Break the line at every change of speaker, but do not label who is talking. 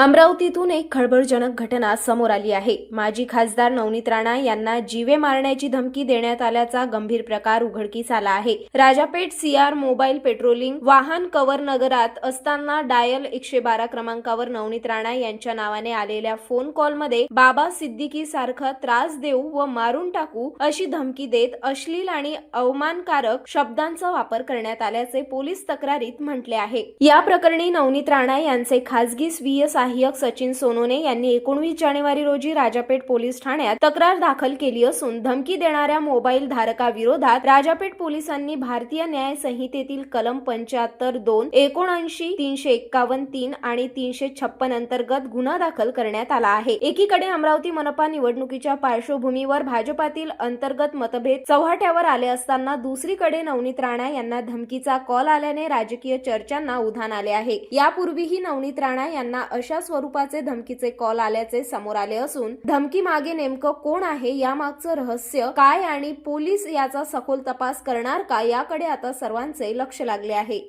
अमरावतीतून एक खळबळजनक घटना समोर आली आहे. माजी खासदार नवनीत राणा यांना जीवे मारण्याची धमकी देण्यात आल्याचा गंभीर प्रकार उघडकीस आला आहे. राजापेठ सीआर मोबाईल पेट्रोलिंग वाहन कवर नगरात असताना डायल एकशे बारा क्रमांकावर नवनीत राणा यांच्या नावाने आलेल्या फोन कॉलमध्ये बाबा सिद्दीकी सारखा त्रास देऊ व मारून टाकू अशी धमकी देत अश्लील आणि अवमानकारक शब्दांचा वापर करण्यात आल्याचे पोलीस तक्रारीत म्हटले आहे. या प्रकरणी नवनीत राणा यांचे खासगी स्वीय सहाय्यक सचिन सोनोने यांनी एकोणवीस जानेवारी रोजी राजापेठ पोलीस ठाण्यात तक्रार दाखल केली असून धमकी देणाऱ्या मोबाईल धारकाविरोधात राजापेठ पोलिसांनी भारतीय न्याय संहितेतील कलम पंच्याहत्तर दोन एकोणऐंशी तीनशे एक्कावन्न तीन आणि तीनशे छप्पन अंतर्गत गुन्हा दाखल करण्यात आला आहे. एकीकडे अमरावती मनपा निवडणुकीच्या पार्श्वभूमीवर भाजपातील अंतर्गत मतभेद चव्हाट्यावर आले असताना दुसरीकडे नवनीत राणा यांना धमकीचा कॉल आल्याने राजकीय चर्चांना उधाण आले आहे. यापूर्वीही नवनीत राणा यांना अशा अशा स्वरूपाचे धमकीचे कॉल आल्याचे समोर आले असून धमकी मागे नेमकं कोण आहे यामागचं रहस्य काय आणि पोलीस याचा सखोल तपास करणार का याकडे आता सर्वांचे लक्ष लागले आहे.